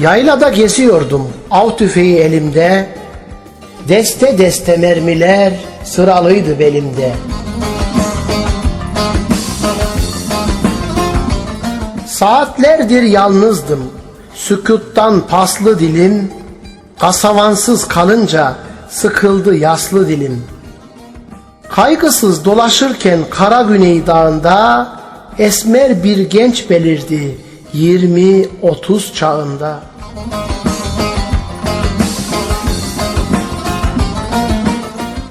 Yaylada geziyordum. Av tüfeği elimde. Deste deste mermiler sıralıydı belimde. Saatlerdir yalnızdım. Sükuttan paslı dilim Kasavansız kalınca sıkıldı yaslı dilim. Kaygısız dolaşırken Kara Güney Dağı'nda esmer bir genç belirdi 20-30 çağında.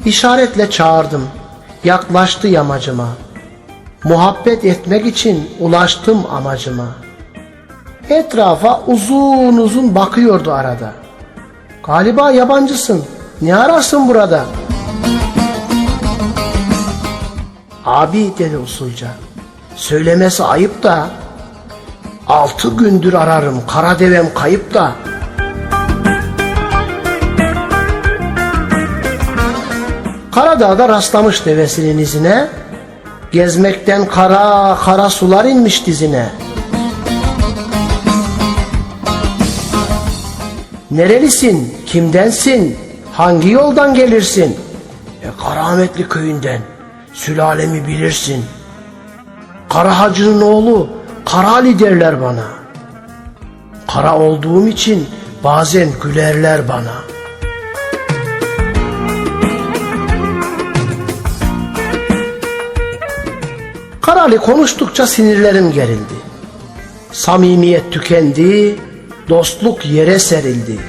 İşaretle çağırdım, yaklaştı yamacıma. Muhabbet etmek için ulaştım amacıma. Etrafa uzun uzun bakıyordu arada. Galiba yabancısın, ne ararsın burada?'' Abi dedi usulca. Söylemesi ayıp da. Altı gündür ararım kara devem kayıp da. Karadağ'da rastlamış devesinin izine. Gezmekten kara kara sular inmiş dizine. Nerelisin, kimdensin, hangi yoldan gelirsin? E Karahametli köyünden, sülalemi bilirsin. Kara Hacı'nın oğlu Kara Ali derler bana. Kara olduğum için bazen gülerler bana. Kara Ali konuştukça sinirlerim gerildi. Samimiyet tükendi, dostluk yere serildi.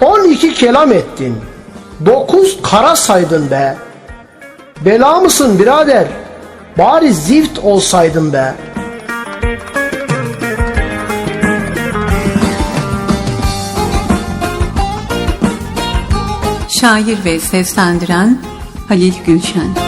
12 kelam ettin. Dokuz kara saydın be. Bela mısın birader? Bari zift olsaydın be. Şair ve seslendiren Halil Gülşen